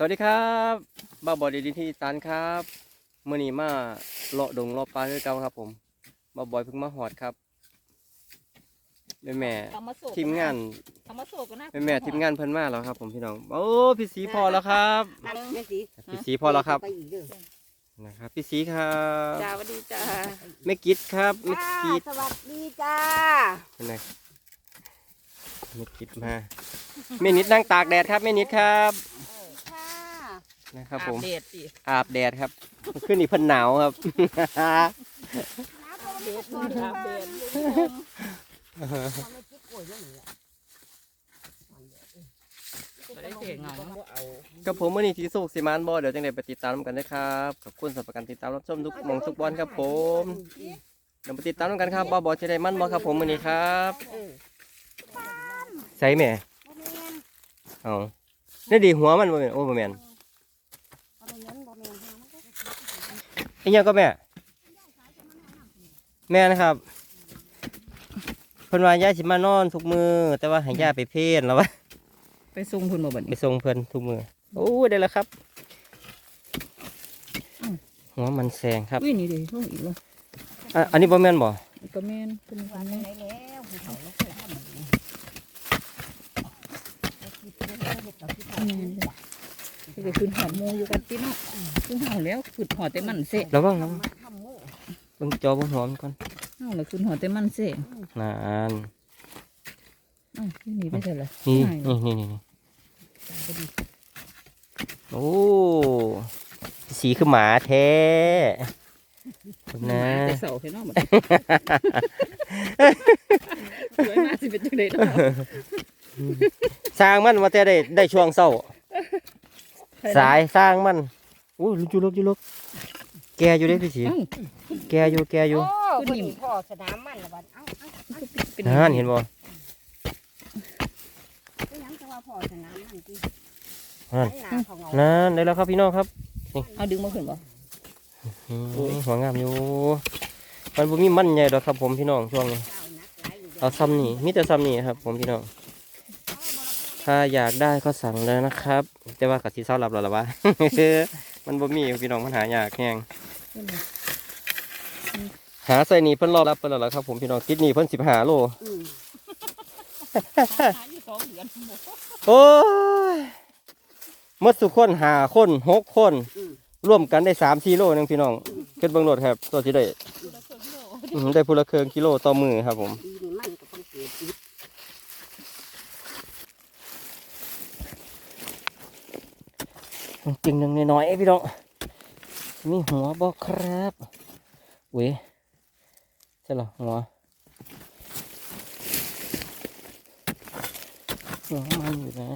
สวัสดีครับบ้าบอดีดีที่ตันครับเมื่อนี้มาเลาะดงเลาะปลาด้วยกันครับ ผมบ้าบอยเพิ่งมาหอดครับแม่แม่เอามาโศกทีมงานเอามาโศกกันนะแม่แม่ทีมงานเพิ่นมาแล้วครับ ผมพี่น้องโอ้พี่สีพอแล้วครับตัดแม่สีพี่สีพอแล้วครับไปอีกเด้อนะครับพี่สีครับจ้าสวัสดีจ้าแม่กิดครับแม่จ้ากิดสวัสดีจ้านะแม่กิดมาแม่นิดนั่งตากแดดครับแม่นิดครับค่ะ นะครับผอัมปเดตสิอาบแดดครับ ขึ้นนี่เพิ่นหนาวครับอัปเดตอัปเดตไม่คิดโกยเรื่องนี้บ่ได้เสียงเหงาเนาะกับผมมื่อนี้ทีสุกสิมานบอเดี๋ยวจังเดไปติดตามกันนะครับขอบคุณสำหรับการติดตามรับชมทุกหมองทุกวันครับผมเดี๋ยวมาติดตามกันครับบอบอจะได้มันบอครับผมมื่อนี้ครับเออใส่แม่บ่แม่นเอานี่ดีหัวมันบ่แม่นโอ้บ่แม่น บ่แม่นบ่แม่นหามันก็ ไอ้เหี้ยังก็แม่ แม่นะครับเพิ่นว่าย่าสิมานอนทุกมือ แต่ว่าให้ย่าไปเพศแล้ววะไปส่งเพิ่นมาบัดไปนี้ ส่งเพิ่นทุกมือโอ้ได้แล้วครับหัวมันแซงครับอุ้ยนี่ดิส่งอีกแล้วอะอันนี้บ่แม่นบ่ก็แม่นเพิ่นวัวันนไหนนี้แล้วผู้เฒ่าเราเคยทำแบบนี้เราคิดเรื่องเราเฮ็ดเราคิดทำแม่นเลย ที่ก็ขึ้นหอดหมูอยู่กันติเนาะขึ้นเฮาแล้วขึ้นหอดแต่มันเสะระวังระวังมาทำหมูเบิ่งจอเบิ่งหัวมันก่อนเฮาแล้วขึ้นหอดแต่มันเสะนานอ้าวที่นี่ไปเท่าไหร่นี่หายนี่นี่นี่พอดีโอ้สีคือหมาแท้คุณนะแต่เสาแค่เนาะบัดนี้สวยมากสิเป็นจังได๋เนาะสร้างมันมาแต่ได้ได้ช่วงเศร้า สายสร้างมันโอ้ยลุกจุลุกจุลุกแกอยู่เด้พี่สีเอ้าแกอยู่แกอยู่โอ้ขึ้นคนนี่นี้พ่อสนามมันละบัดเอ้าเอ้าเป็นนั่นเห็นบ่ไปหยังจะว่าพ่อสนามมันตินั่นหาเขาเงานั่นได้แล้วครับพี่น้องครับเอาดึงมาขึ้นบ่อืมหัวงามอยู่มันบ่มีมันใหญ่ดอกครับผมพี่น้องช่วงนี้เจ้านักหลายอยู่เด้อเอาซ้ำนี่มีแต่ซ้ำนี่ครับ ผมพี่น้อง ถ้าอยากได้ก็สั่งเลยนะครับ แต่ว่ากะสิเศร้าหลับแล้วล่ะวะ มันบ่มีพี่น้องมันหายากแฮงหาใส่นี่เพิ่นรอรับเพิ่นแล้วล่ะครับผมพี่น้องติดนี่เพิ่นสิบหาโลมหาอยู่สองเดือนหมดโอ้ยมดสุกคนหาคนหกคน ร่วมกันได้สามสี่โลนึงพี่น้องเกิดเบิ่งโลดครับ ตัวที่ได้ได้พูละเคืองกิโลต่อมือครับผม ปีนี้มันก็ต้องเกิดอีก จริงหนึ่งน้อยๆพี่น้องมีหัวบ่ครับเว้ยใช่เหรอหัวหัวมันอยู่นะ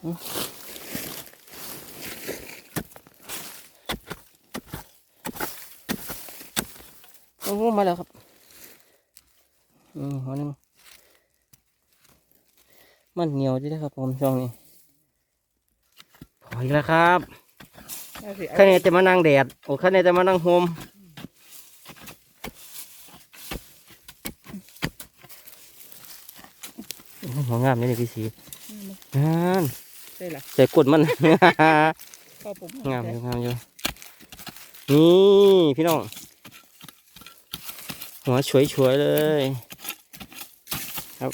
โอ้มาแล้วครับ อืมหัวหนึงมันเหนียวจีนะครับผมช่วงนี้พออีกแล้วครับข้างในจะมานั่งแดดโอ้ข้างในจะมานั่งโฮมโอ้หัวงามนี่เลยพี่สีนั่นใช่ล่ะใส่กดมันพ่อผมงามอยู่งามอยู่นี่พี่น้อง หัวฉวยๆเลยครับ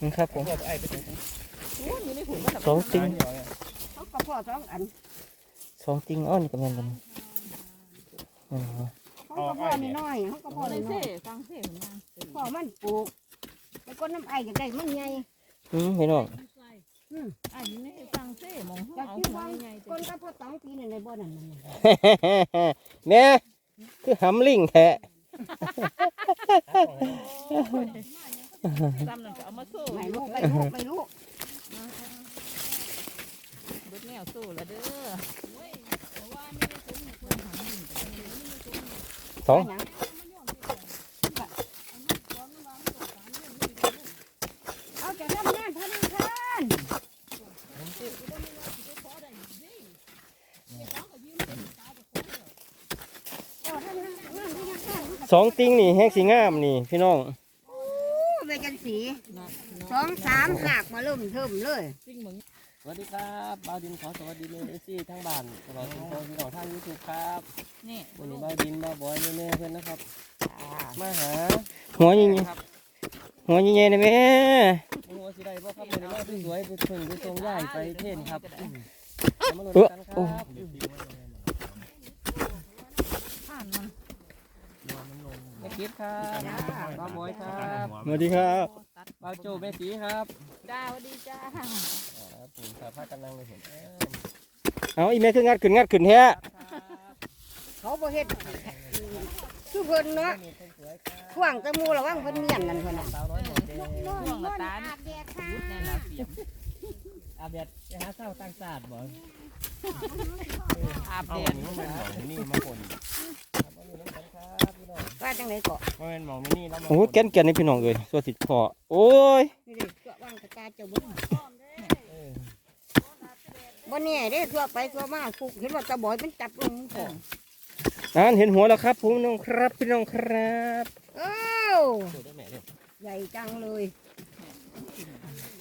นี่ครับผมพ่อไอ้ไปไหนโอ้ยอยู่ในถุงมันน่ะสองติงเขาก็พ่อสองอันสองติงอ้อนก็แม่นกันอ๋อเขาก็พ่อนี่น้อยเขาก็พ่อเลยนี่น้เซ่อยฟังเซ่เหมือนกันพ่อมันปลูกแล้วก็น้ำไอ้อยากได้มันใหญ่อืมพี่น้องอะอยู่ในฟังเซ่มองอยากเอากินหัววางใหญ่คนก็พ่อต้องปีนในบ่อนั่นนั่นแม่ คือหำลิงแท้ตำนั่นก็เอามาสู้ไม่รู้ไม่รู้ไม่รู้เบิดแนวสู้ละเด้อสอง หยังเอาจะทำงานธนาคาร สองติงนี่แห้งสีงามนี่พี่น้องโอ้ไปกันสีสองสามหักมาเริ่มเทิมเลยปิ้งเหมือนสวัสดีครับบาวดินขอสวัสดีเมย์เอซี่ทั้งบ้านตลอดถึงโตพี่น้องทางยูทูบครับนี่วันนี้บาวดินบาวบอยแม่ๆเพื่อนนะครับมาหาหัวยิงหัวยิงๆนะแม่หัวสิได้บ่ครับเป็นว่าสวยๆไปถึงไปทรงย่ายไปเทนครับอืมเอามาลุ้นกันครับ ผ่านมัน แม่ คิดครับบาวบอยครับสวัสดีครับตัดบาวโจแม่สีครับจ้าสวัสดีจ้าครับผมสาพากันนั่งเลยผมเอาอีเมลขึ้นงัดขึ้นงัดขึ้นแท้เขาบ่เฮ็ดคือเพิ่นเนาะข่วางแตะมูระวังเพิ่นเมียนนั่นเพิ่นน่ะสาวน้อยหมดแดงช่วงละตาลอาบแดดค่ะรุดแน่ละเสียบอาเบียดไปหาเศร้าตั้งศาสตร์บ่อาบเอาแดอัดนนี้มันเป็นหมองนี่มาคน ครับมาอยู่น้ำกันครับพี่น้องว่าจังได๋ก็มันเป็นหมองนี่แล้วมาโอ้แก่นแก่นนี่พี่น้องเลยตัวสิพอโอ้ยนี่เด้ตัววางตะกาเจ้าบ่เออบ่แน่เด้ทั่วไปทั่วมาฟุกเห็นว่าตะบอยมันจับลงของอ่านเห็นหัวแล้วครับพี่น้องครับพี่น้องครับเอ้าสูดได้แม่เนี่ยใหญ่จังเลย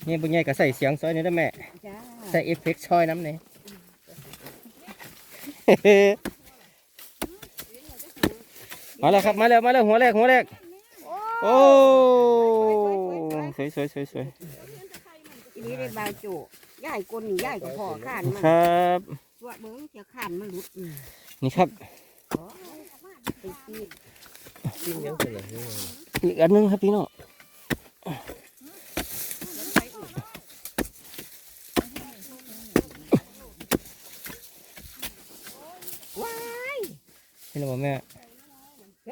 นี่บุญใหญ่ก็ใส่เสียงซอยนี่ได้แม่จ้าใส่เอฟเฟกต์ชอยน้ำเนี่ย มาแล้วครับมาแล้วมาแล้วหัวแรกหัวแรกโอ้สวยสวยสวยสวยอีนี้ได้บาวโจย่ายกลนี่ย่ายก็พอข้านมันครับ ตัวเบิ่งจะข้านมันหลุดอืมนี่ครับไปปีกจริงยังเป็นเลยอีกอันหนึงครับพี่น้องว้ายพี่น้องแม่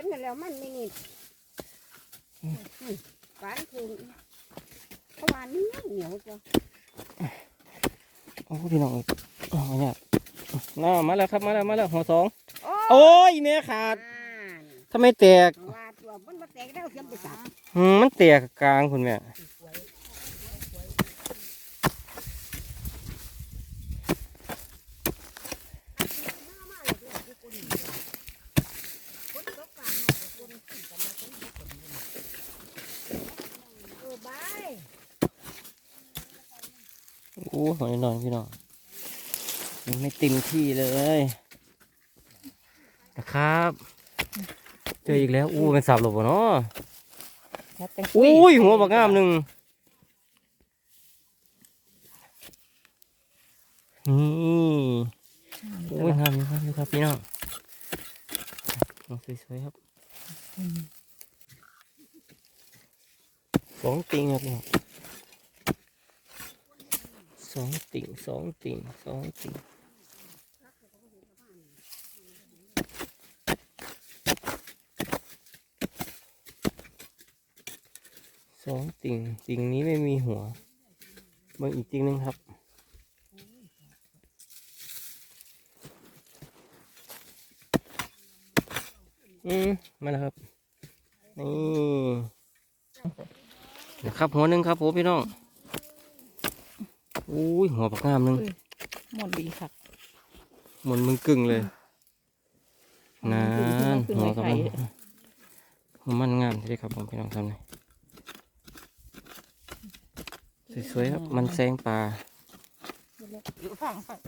เห็นแล้วมันไม่นิดอืมหวานถึงเพราะหวานเหนียวเหนียวจ้ะโอ้พี่น้องโอ้เนี่ยน่ามาแล้วครับมาแล้วมาแล้วหัวสองโอ้โอ้ยแม่ขาดอ่านทำไมแตกว่าตัวมันมาแตกแล้วเสียมไปสับอืมมันแตกกลางคุณแม่ เออบาย โอ้หัวน้อยๆพี่น้องยังไม่เต็มที่เลยนะครับ เจออีกแล้วอู้เป็นสับหลบเนาะแล้วแต่อุ้ยหัวบักงามหนึ่งนี่โอ้ยงามอยู่ครับอยู่ครับพี่น้องสวยๆครับสองติ่งครับพี่น้อง สองติ่งสองติ่งสองติ่งสองติ่งติ่งนี้ไม่มีหัวเบิ่งอีกติ่งหนึงครับอืมมาแล้วครับนี่นะครับหัวหนึ่งครับผมพี่น้อง อุ้ยหัวปากงามหนึ่งหมดดีค่ะหมุนมึงกึ่งเลยนานขึ้นหัวไว้กับไข่มันหัวมันงามที่ครับผมพี่น้องทำเลยสวยๆครับมันแซงปลาฟังฟัง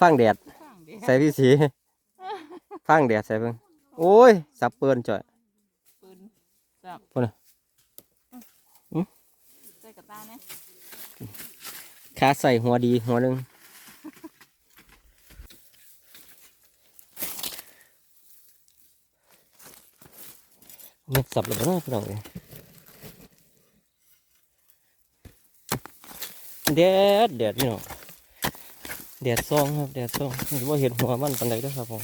ฟางแดดฟังดิใส่พี่สีฟางแดดใส่เพิ่งโอ้ย สับเปินจ่อยปืนจับพูดน่ะอืมใส่กระตาเนี่ยขาใส่หัวดีหัวหนึ่งเม็ดสับแล้วบ่เนะพี่น้องเอ้ยแดดแดดพี่น้องแดดซองครับแดดซองว่าเห็นหัวมันปันใดเด้วยครับผม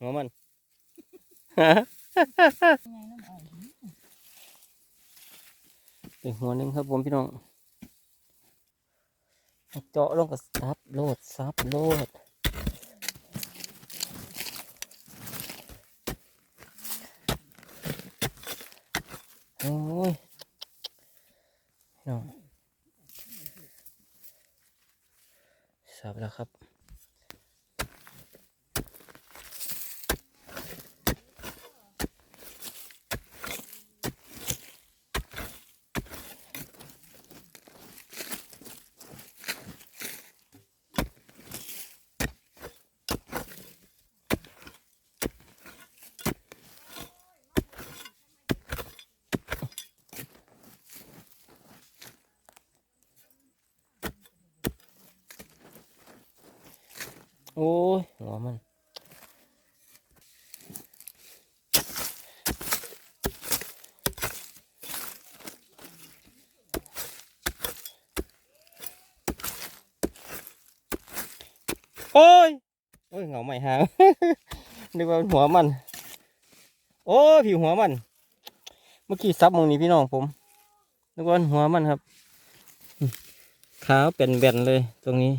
หัวมันไงน้ำ อ่อนเป็นหัวหนึ่งครับผมพี่น้องเจาะลงกับซับโลดซับโลดโอ้ยน้องซับแล้วครับ โอ้ยหัวมัน โอ้ยโอ้ยเหงาใหม่หางนึกว่าเป็นหัวมัน โอ้ยผิวหัวมัน เมื่อกี้ซับมองนี้พี่น้องผมนึกว่าเป็นหัวมันครับขาวเป็นแบนเลยตรงนี้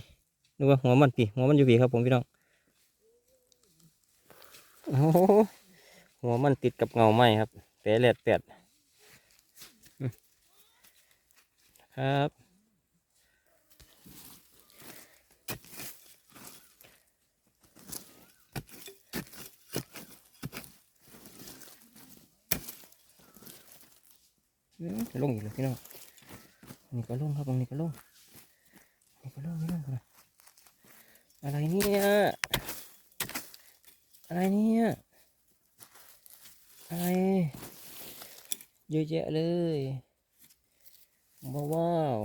นึกว่าหัวมันปีหัวมันอยู่ปีครับผมพี่น้องโอ้โหหัวมันติดกับเงาไหมครับแปดแหลดแปดครับ จะลงอีกเลยพี่น้องนี่ก็ลงครับตรงนี้ก็ลงนี่ก็ลงพี่น้องครับอะไรเนี่ยอะไรเนี่ยอะไรเยอะแยะเลยว้าวว้าว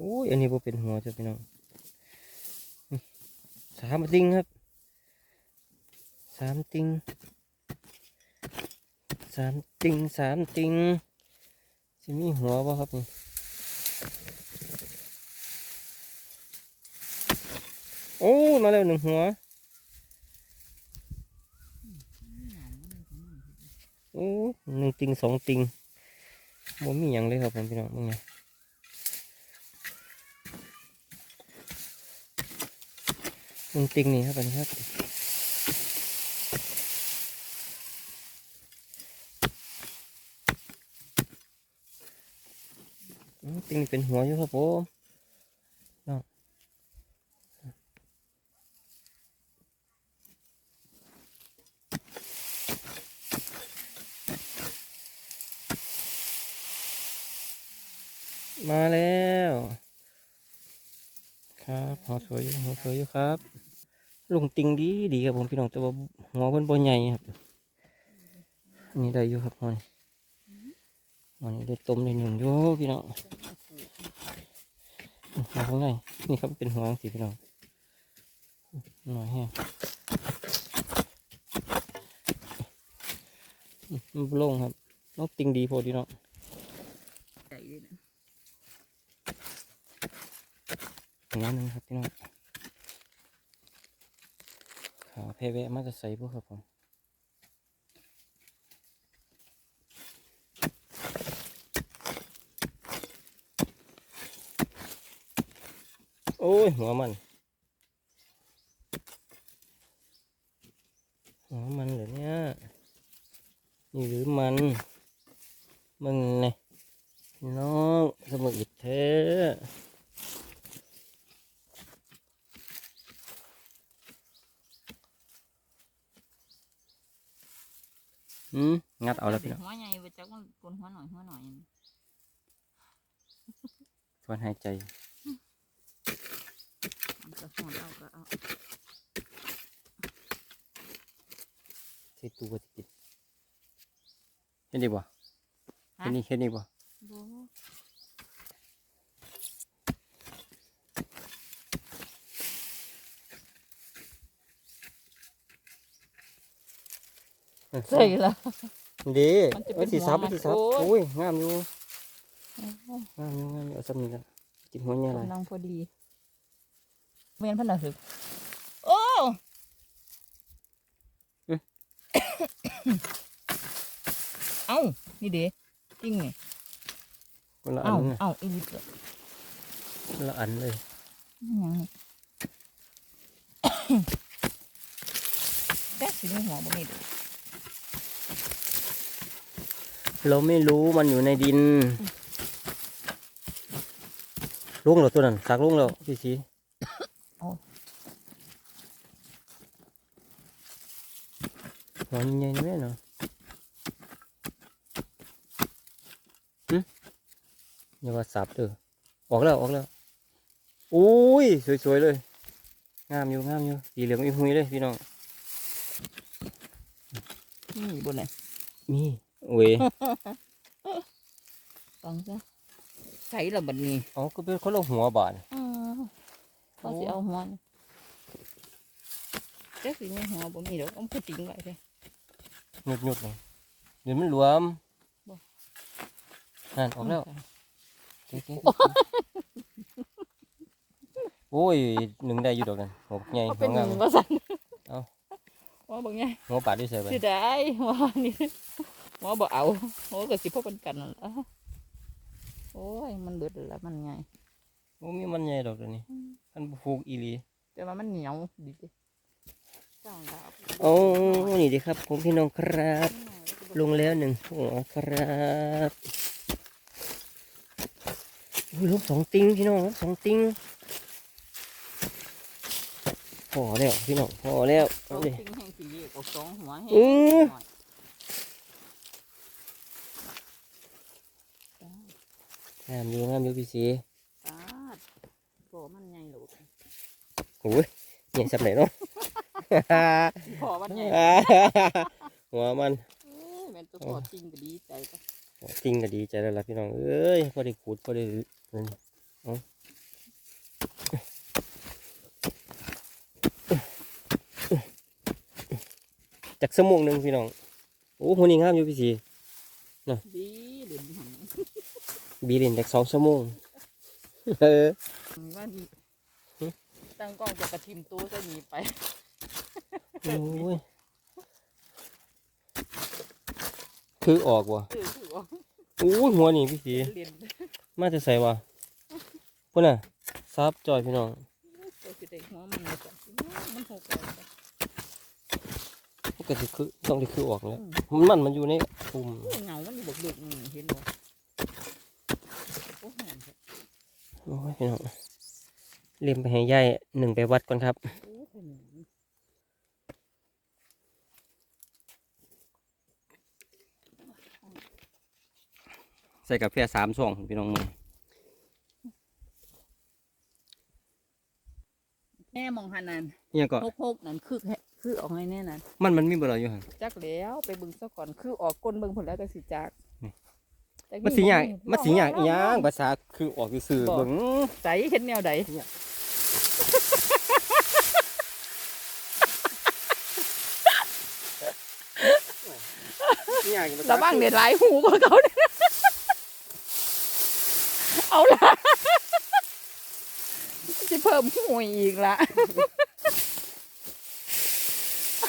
โอ้ยอันนี้ บ่เป็นหัวจ้ะพี่น้องสามติงครับสามติงสามติงสามติงสิมีหัวบ่ครับนี่โอ้มาแล้วหนึ่งหัวโอ้หนึ่งติงสองติงบ่มีอย่างเลยครับผมพี่น้องมึงไงึงติงนี่ครับอันนี้ครับติงนี่เป็นหัวอยู่ครับผมน้องมาแล้ว ครับหัวสวยอยู่หัวสวยอยู่ครับ ลุงติงดีดีครับผมพี่น้องแต่ว่าหัวเพิ่นบ่ใหญ่ครับอันนี่ได้อยู่ครับหัวนี่หัวนี่ได้ต้มได้หนึ่งอยู่พี่น้องหัวข้างในนี่ครับเป็นหัวสีพี่น้องหน่อยแห้งอืมมันบ่โล่งครับน้องติงดีโพอดีเนาะใจเลยนะอย่างนั้นนึงครับพี่น้องขาเพแวะมาจะใส่พวกครับผมโอ้ยหัวมันหัวมันเหรอเนี่ยนี่หรือมันมึงไงพี่น้องสมุกอิดเท อืมงัดเอาแล้วพี่น้องหัวใหญ่ไปจักมันกลนหัวหน่อยหัวหน่อยทวนหายใจมันจะหัวเอาก็เอาใส่ตู้ก็จะกินเห็นดีบ่เห็นนี่เห็นนี่บ่ โบ้ เออ ใส่ละดีมันจะเป็นไว้สีซับหัวไว้สีซับโอ้ย โอ้ยงามอยู่งามอยู่งามอยู่เอาสำนีกันกินหัวเนี่ยอะไรกำลังพอดีเมียนพันธุ์สึกโอ้เอ้านี่เด้จริงนี่คนละอัเอ้านนะเอ้าอีลิตเลยคนละอันเลยอิหยังนี่ แป๊กสิมีหัวบ่มีเด้อ เราไม่รู้มันอยู่ในดินลุงเหรอตัวนั้นสักลุงแล้วพี่สีหัวใหญ่ๆนี่แม่เนาะหึอย่าว่าสับเด้อออกแล้วออกแล้วโอ้ยสวยๆเลย งามอยู่งามอยู่สีเหลืองอีหุยเลยพี่น้องนี่บนไหนมี โอ้ยฟังซะใส่ละบัดนี้เอาก็เป็นคนละหัวบาดอือเขาสิเอาหัวนี่เจ๊สิมีหัวบ่มีดอกเอาไปทิ้งไว้เด้หยุดหยุดเลยเดี๋ยวมันรวมบ่นั่นออกแล้วเก๋ๆโอ้ยหนึ่งได้อยู่ดอกนั่นหัวบักใหญ่เอาหัเป็วนงามหนึ่งว่าสั่นเอาหัวบ่ไงหัวปาดด้วยใส่ไปสิได้หัวนี่ หัวบ่เอาหัวก็สิพบกันกันนั่นล่ะโอ้ยมันเบิดแล้วมันไงโอ้มีมันใหญ่ดอกเดี๋ยวนี้มันบ่ฟูกอีหลีแต่ว่ามันเหนียวดีดิจ้างดาบโอ้นี่ดีครับผมพี่น้องครับ ลงแล้วหนึ่งหัวครับอุ้ยลบสองติงพี่น้องลบสองติงพอแล้วพี่น้องพอแล้วเอาเอาดิทิ้งแห้งสิเรียกเอาสองหัวแห้ง อื้อ หน่อย งามอยู่งามอยู่พี่สีปาดพอมันใหญ่หลูกโอ้ยเนี่ยสับไหนเนาะ พอมันใหญ่หัวมันเอ้ยแม่นตัวพอจริงก็ดีใจปะจริงก็ดีใจแล้วล่ะพี่น้องเอ้ยพอได้ขูดพอได้นั่นเอาจากสมองหนึ่งพี่น้องโอ้หัวนี้งามอยู่พี่สีดีเด่นหัน บีเล่นจากสองชั่วโมงเออว่าดีตั้งกล้องจะกระทิมตัวจะหนีไปโอ้ยคือออกว่ะถือถือว่าโอ้ยหัวนี่พี่สีเรียนมาจะใส่ว่ะพุ่นน่ะซับจอยพี่น้องตัวสิเด็กหัวมันเลยจ้ะมันหกเลยจ้ะมันก็สิคือต้องได้คือออกแล้วมันมันมันอยู่ในปุ่มโอ้ยเงามันบกดึกนี่เห็นบ่โอ้ยแม่นจ้ะ โอ้ยพี่น้องเลียมไปให้ยายหนึ่งไปวัดก่อนครับโอ้ยแม่นใส่กาแฟสามช่องพี่น้องมือแม่มองหันนั่นเนี่ยก็หกหกนั่นคือแค่คือออกให้แน่นั่นมันมันมีเบอร์อยู่ห่างจักแล้วไปเบิ่งซะก่อนคือออกก้นเบิ่งผลแล้วก็สิจักนี่จัก มันสีอย่างบ่มันสีอย่างลอีหยังลภาษาคือออกซื่อๆบอกเบิ่งใจเห็นแนวใดอีหยังภาษาระวังเด็ดหลายหูกว่าเขาเนี่ยเอาละจะเพิ่มหูอีกละ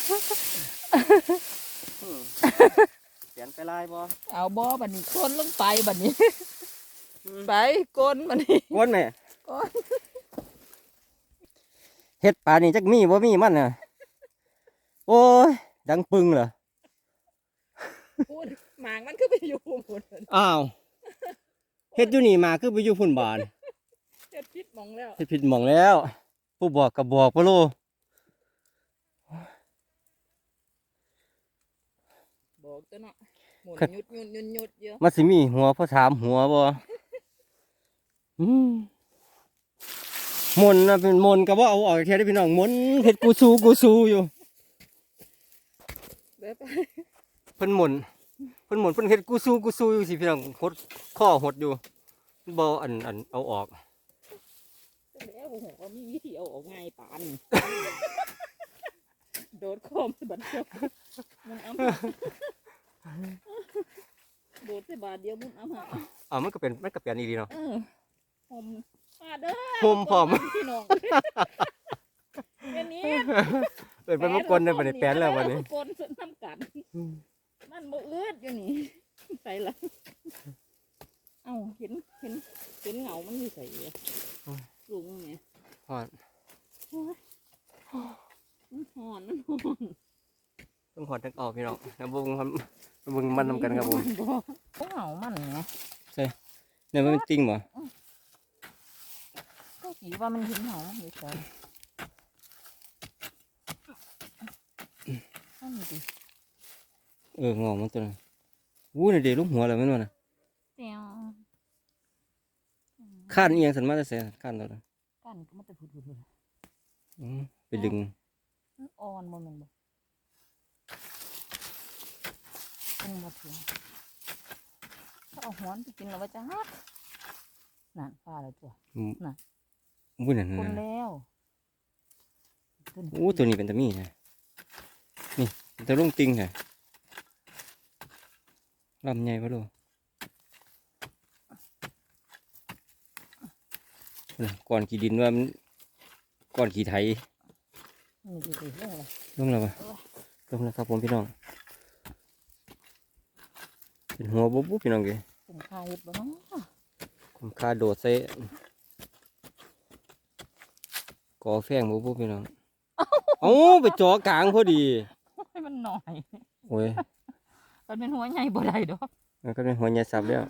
เขี ยนไปลายบ่เอาบ่บัดนี้ก้นลงไปบัดนี้ ไปก้นบัดนี้ก้นแม่ก้นเฮ็ดปลานี่จักมีบ่มีมันน่ะโอ้ยดังปึงเหรอพูดหมางมันคือไปอยู่หมดอ้าวเฮ็ดอยู่นี่มาคือไปอยู่พุ่นบานเจ็ดพิษมองแล้วเฮ็ดผิดหม่องแล้ว ผู้บอกก็บอกบ่โล บอกตัวเนาะ หมุนครับยุดยุดยุดยุดเยอะมันสิมีหัวพอถามหัวบ่อืมมนต์นะเป็นมนต์ก็บ่เอาออกแค่ได้พี่น้องมนต์เฮ็ดกูซูกูซูอยู่แบบเพิ่นหมุนเพิ่นหมุนเพิ่นเฮ็ดกูซูกูซูอยู่สิพี่น้องหดข้อหดอยู่บ่อันอันเอาออกแล้วโอ้โหว่ามีวิธีเอาออกง่ายปานนี่โดดคอมบัดเดียวมึงเอามา โดดไปบาทเดียวมึงเอามาอ่ามันก็เป็นมันก็เปลี่ยนอีหลีเนาะเออผมมาเด้อโฮมพร้อมพี่น้องแค่นี้เอิ้นเป็นมากลได้บัดนี้แปลนแล้วบัดนี้กลสน้ำกันมันบ่อืดอยู่นี่ใส่ละเอ้าเห็นเห็นเห็นเงามันอยู่ใส่อะลุงเนี่ยฮอดมันหอนมันหอนต้องหอดทั้งออกพี่น้องแล้วเบิ่งมันเบิ่งมันนำกันครับผม บ่บ่เงามันไง เนี่ยมันเป็นจริงบ่ก็คิดว่ามันเห็นเงามันอยู่ใส่อันนี้ดิเอองอกมันตัวนั้นวู้นี่เด้ลูกหัวแล้วแม่นบ่น่ะเตียวข้านอีหยังสันมาแต่ไสข้านตัวนั้นกันก็มันจะพูดพูดอืมไปดึงอ่อนบ่แมันบ่งมาถึงเขาเอาหอนไปกินแล้วว่าจ้า นั่นฟ้าแล้วตัววุ้นนั่นคนน่ะแล้วขึ้นโอ้ตัวนี้เป็นตะมีนะนี่เป็นตะลุงติงนะลำใหญ่ปะลูกน่ะก่อนขี่ดินว่ามันก่อนขี่ไถนี่ดีดีเรื่องอะไรลงแล้วปะลงแล้วครับผมพี่น้องเป็นหัวบุ๊บบุ๊บพี่น้องเกเป็นคาเห็ดบ่เนาะ ผมคาโดดใส่กอแฟงบุ๊บบุ๊บพี่น้องเอ้าไปจ่อกลางพอดีให้มันหน่อยโอ้ยมันเป็นหัวใหญ่บ่ได้ดอกมันก็เป็นหัวใหญ่สับแล้ว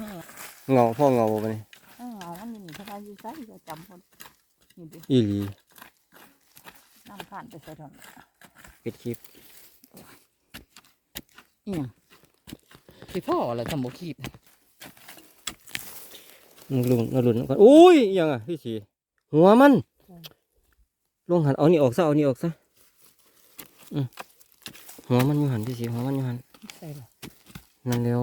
นี่เงาพ่อเงาบ่ปะนี่ถ้าเอามันนี่ถ้าอยู่ไสจะจำคนนี่ดิอีหลีน้ำผ่านไปใส่ถอนปิดคลิปอีหยังสิพ่ออะไรทำบ่คีบมึง ลุนเอาลุนก่อนโอ้ยอิหยังอะพี่สีหัวมันลงหันเอานี่ออกซะเอานี่ออกซะอืมหัวมันอยู่หันพี่สีหัวมันอยู่หันใส่ละนั่นแล้ว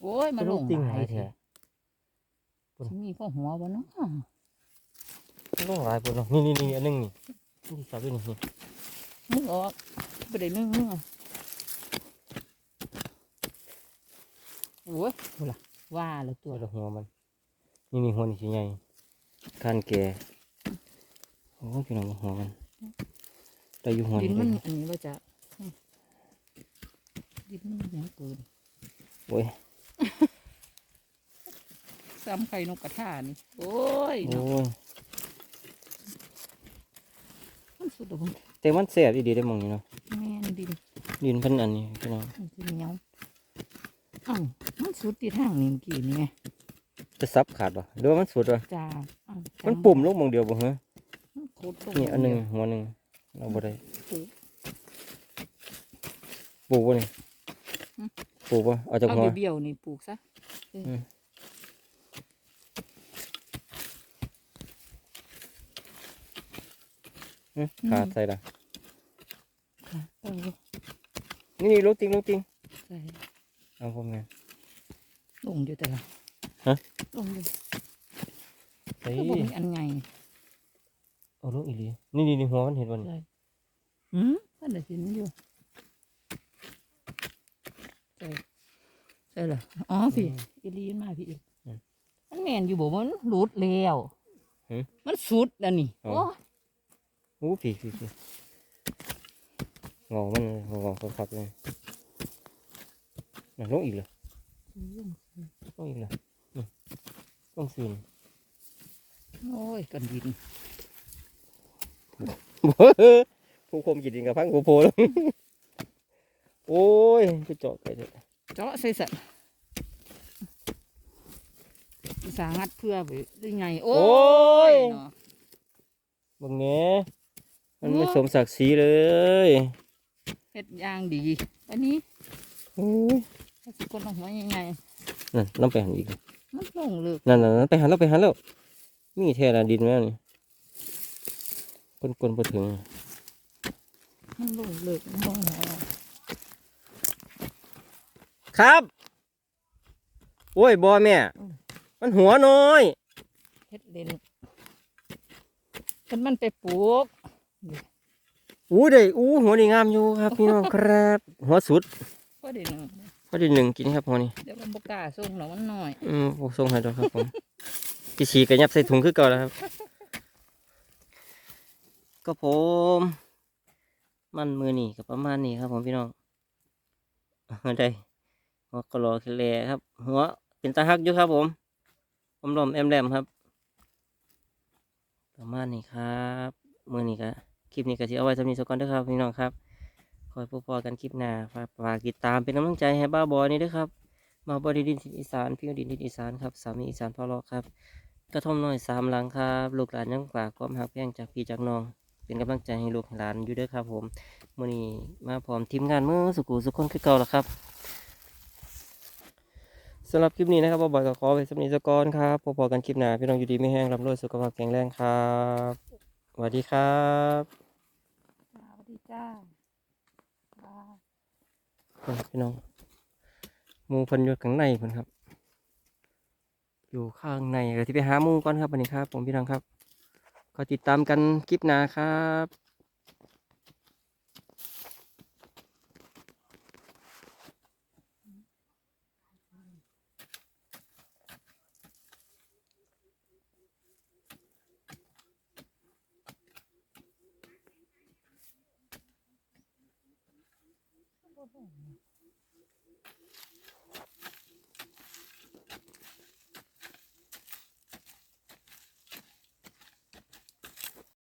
โอ้ยมาลงติ่งหหลาลายยแท้แท้สิมีพ่อหัวบ่เนาะลงหลายปุ่นเนาะนี่นี่นี่อันหนึงนี่นี่จับด้วยนี่นี่มึงออกบ่ได้นึ่งมึงอะ โอ้ยโหล่ะว่าแล้วตัตัววละละหัวมัน นี่นี่หัวนี่สิใหญ่คันแก่โอ้ยพี่น้องหัวมันแต่อยู่หัวดินนี่มันเด้ออันนี้ว่าจะอืมดินมันยังเกินโอ้ยซ้ำไข่นกกระทานี่โอ้ยโอ้เนาะยมันสุดแล้วบ่แต่มันแซ่บอีดีได้อหมองนี่เนาะแม่นดินดินเพันอันนี้พี่น้องมันสิเหนียวเอ้ามัน สุดที่ทางนี่เมื่อกี้นี่ไงจะซับขาดป่ะหรือว่ามันสุดป่ะจ้าเอ้าจำมันปุ่มลงหมองเดียวบ่เหรอมันโคตรตรงนี่อันหนึงหัวหนึงเอาบ่ได้ปลูกปลูกบ่นี่อืมปลูกบ่เอาจากเอาหัวเบี้ยวๆนี่ปลูกซะอืมขาดใส่ละค่ะเออนี่นี่ลูกติงลูกติงใส่เอาผมไง ลงอยู่แต่ละฮะ ลงอยู่ใส่ก็บอกมีอันไงเอาลูกอีหลีนี่นี่นี่หัวมันเห็นบ่นี่ใส่หืมท่านได้เห็นอยู่ใส่ใส่ละอ๋อพี่อีลีนมาพี่อีกมันแมนอยู่บอกมันหลุดแล้วมันสุดแล้วนี่โอ้ยโอ้พี่พี่พี่งอมันงอคับๆเลยน่ะลงอีกเล ยลงอีกเลยนี่ลงซีนโอ้ยกันดินผู้คมกินดินกับพังกูโพลงโอ้ยไปเจาะไก่เถอะเจาะใส่สัตว์อุตสางัดเพื่อไปได้ไง โอ้ยเนาะบังแหน่มันไม่โอ้สมศักดิ์ศรีเลยเฮ็ดอย่างดี อันนี้โอ้ยถ้าสิคนเอาหัวยังไง นั่นน้ำไปหันอีก มันลงเลิกนั่นนั่นนั่นไปหันแล้วไปหันแล้ว มีแท่ละดินแม่นี่คนคนไปถึง มันลงเลิกมันลงหัวครับ โอ้ยบอแม่ มันหัวน้อยเฮ็ดเล่นกันมันไปปลูกอู้ได้อู้หัวนี่งามอยู่ครับพี่น้องครับ หัวสุด พอดีหนึงพอดีหนึ่งกินครับหัวนี่เดี๋ยวมันบกล้าส่งหรอกมันน้อยอืมผมส่งให้ดอกครับผมกิฉีกระยับใส่ถุงคือเก่าแล้วครับ ก็ผม มันมือนี่กับประมาณนี้ครับ ผมพี่น้องเอาได้หัวกะโหลกแหลครับ หัวเป็นตาฮักอยู่ครับ ผมอมลอมแอมแรมครับ ประมาณนี้ครับ มือนี้ก็คลิปนี้ก็ที่เอาไว้สำหรับนี้สักก่อนเด้อครับพี่น้องครับ คอยพบพอกันคลิปหน้าฝากฝากติดตามเป็นกำลังใจให้บ้าบอนี่ด้วยครับมาบริดินทินอีสานพี่ดินทินอีสานครับสามีอีสานพ่อรอครับ กระท่อมน้อยสามหลังครับลูกหลานยังฝากความหักแพงจากพี่จากน้อง เป็นกำลังใจให้ลูกหลานอยู่ด้อครับ ผมมื่อนี้มาพร้อมทีมงานเมื่อสุกูสุกคนคือเก่าแล้วครับสำหรับคลิปนี้นะครับบ่อยๆก็ขอไปสำนีสกอนครับพบๆกันคลิปหน้าพี่น้องอยู่ดีไม่แห้งร่ำรวยสุขภาพแข็งแรงครับสวัสดีครับสวัสดีจ้า พี่น้องมูพันอยู่ข้างในพุ่นครับ อยู่ข้างในเดี๋ยวที่ไปหามูก่อนครับวันนี้ครับ ผมพี่น้องครับ ก็ติดตามกันคลิปหน้าครับ